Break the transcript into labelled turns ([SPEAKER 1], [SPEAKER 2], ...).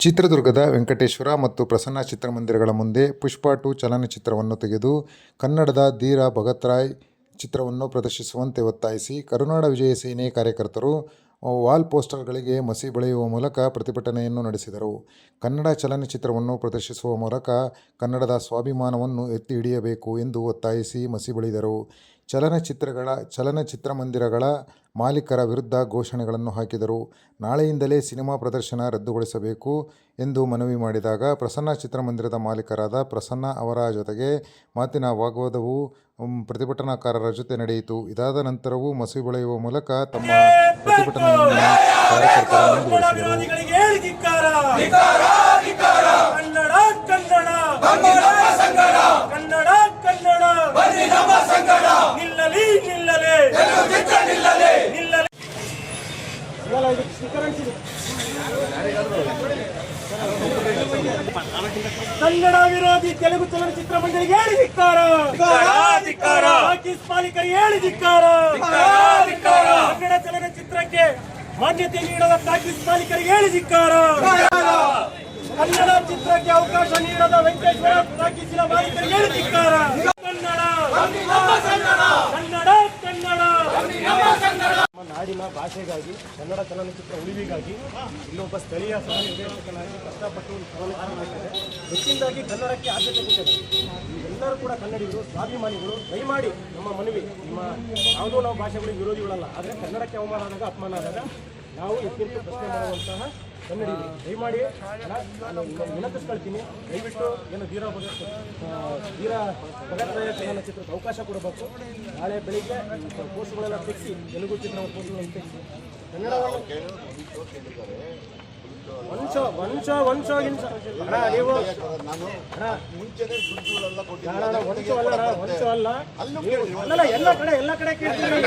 [SPEAKER 1] ಚಿತ್ರದುರ್ಗದ ವೆಂಕಟೇಶ್ವರ ಮತ್ತು ಪ್ರಸನ್ನ ಚಿತ್ರಮಂದಿರಗಳ ಮುಂದೆ ಪುಷ್ಪ ಟು ಚಲನಚಿತ್ರವನ್ನು ತೆಗೆದು ಕನ್ನಡದ ಧೀರ ಭಗತ್ರಾಯ್ ಚಿತ್ರವನ್ನು ಪ್ರದರ್ಶಿಸುವಂತೆ ಒತ್ತಾಯಿಸಿ ಕರುನಾಡ ವಿಜಯ ಸೇನೆ ಕಾರ್ಯಕರ್ತರು ವಾಲ್ ಪೋಸ್ಟರ್ಗಳಿಗೆ ಮಸಿ ಬಳಿಯುವ ಮೂಲಕ ಪ್ರತಿಭಟನೆಯನ್ನು ನಡೆಸಿದರು. ಕನ್ನಡ ಚಲನಚಿತ್ರವನ್ನು ಪ್ರದರ್ಶಿಸುವ ಮೂಲಕ ಕನ್ನಡದ ಸ್ವಾಭಿಮಾನವನ್ನು ಎತ್ತಿ ಹಿಡಿಯಬೇಕು ಎಂದು ಒತ್ತಾಯಿಸಿ ಮಸಿ ಬಳಿದರು. ಚಲನಚಿತ್ರಗಳ, ಚಲನಚಿತ್ರಮಂದಿರಗಳ ಮಾಲೀಕರ ವಿರುದ್ಧ ಘೋಷಣೆಗಳನ್ನು ಹಾಕಿದರು. ನಾಳೆಯಿಂದಲೇ ಸಿನಿಮಾ ಪ್ರದರ್ಶನ ರದ್ದುಗೊಳಿಸಬೇಕು ಎಂದು ಮನವಿ ಮಾಡಿದಾಗ ಪ್ರಸನ್ನ ಚಿತ್ರಮಂದಿರದ ಮಾಲೀಕರಾದ ಪ್ರಸನ್ನ ಅವರ ಜೊತೆಗೆ ಮಾತಿನ ವಾಗ್ವಾದವು ಪ್ರತಿಭಟನಾಕಾರರ ಜೊತೆ ನಡೆಯಿತು. ಇದಾದ ನಂತರವೂ ಮಸಿ ಬೆಳೆಯುವ ಮೂಲಕ ತಮ್ಮ ಪ್ರತಿಭಟನೆಯನ್ನು ಕಾರ್ಯಕರ್ತರು ಮುಂದುವರಿಸಿದರು
[SPEAKER 2] ವಿರೋಧಿಗಳಿಗೆ ಹೇಳಿ ಧಿಕ್ಕಾರ ಕನ್ನಡ ಕನ್ನಡ ಕನ್ನಡ ಕನ್ನಡ ನಿಲ್ಲಲಿ ನಿಲ್ಲಲಿ ನಿಲ್ಲಲಿ ಕನ್ನಡ ವಿರೋಧಿ ತೆಲುಗು ಚಲನಚಿತ್ರ ಮಂಡಳಿಗೆ ಹೇಳಿ ಧಿಕ್ಕಾರ. ಟಾಕೀಸ್ ಮಾಲೀಕರಿಗೆ ಹೇಳಿ ಧಿಕ್ಕಾರ. ಕನ್ನಡ ಚಲನಚಿತ್ರಕ್ಕೆ ಮಾನ್ಯತೆ ನೀಡದ ಟಾಕೀಸ್ ಮಾಲೀಕರಿಗೆ ಹೇಳಿ ಧಿಕ್ಕಾರ. ಕನ್ನಡ ಚಿತ್ರಕ್ಕೆ ಅವಕಾಶ ನೀಡದ ವೆಂಕಟೇಶ್ವರ ಟಾಕೀಸಿನ ಮಾಲೀಕರಿಗೆ ಹೇಳಿ ಧಿಕ್ಕಾರ ಕನ್ನಡ ಕನ್ನಡ ಕನ್ನಡ
[SPEAKER 3] ನಮ್ಮ ನಾಡಿನ ಭಾಷೆಗಾಗಿ, ಕನ್ನಡ ಚಲನಚಿತ್ರ ಉಳಿವಿಗಾಗಿ ಇಲ್ಲೊಬ್ಬ ಸ್ಥಳೀಯ ಸಹ ನಿರ್ದೇಶಕನಾಗಿ ಕಷ್ಟಪಟ್ಟು ಚಲನಚಿತ್ರ ಹೆಚ್ಚಿನದಾಗಿ ಕನ್ನಡಕ್ಕೆ ಆದ್ಯತೆ ಕೊಟ್ಟಿದ್ದಾರೆ. ಎಲ್ಲರೂ ಕೂಡ ಕನ್ನಡಿಗರು, ಸ್ವಾಭಿಮಾನಿಗಳು, ದಯಮಾಡಿ ನಮ್ಮ ಮನವಿ, ನಿಮ್ಮ ಯಾವುದೋ ನಾವು ಭಾಷೆಗಳಿಗೆ ವಿರೋಧಿಗಳಲ್ಲ, ಆದರೆ ಕನ್ನಡಕ್ಕೆ ಅವಮಾನ ಆದಾಗ ಅಪಮಾನ ಆದಾಗ ನಾವು ಎತ್ತಿಂಟು ಪ್ರಶ್ನೆ ಮಾಡುವಂತಹ ಕನ್ನಡಿ ದಯಮಾಡಿ ವಿನಂತಿಸ್ಕೊಳ್ತೀನಿ. ದಯವಿಟ್ಟು ಏನು ಧೀರ ಭಗತ್ ಧೀರ ಭಗತ್ರಾಯ ಚಲನಚಿತ್ರಕ್ಕೆ ಅವಕಾಶ ಕೊಡಬೇಕು. ನಾಳೆ ಬೆಳಿಗ್ಗೆ ಪೋಸ್ಟ್ಗಳೆಲ್ಲ ತೆಗೆಸಿ, ತೆಲುಗು ಚಿತ್ರ ಪೋಸ್ಟ್ಗಳನ್ನು ತೆಗೆಸಿ. ಕನ್ನಡವನ್ನು ವಂಶ ವಂಶ ವಂಶ ನೀವು ಅಣ್ಣ ವಂಶ ಅಲ್ಲ ವಂಶ ಅಲ್ಲ. ಎಲ್ಲ ಕಡೆ ಎಲ್ಲ ಕಡೆ ಕೇಳ್ತೀನಿ.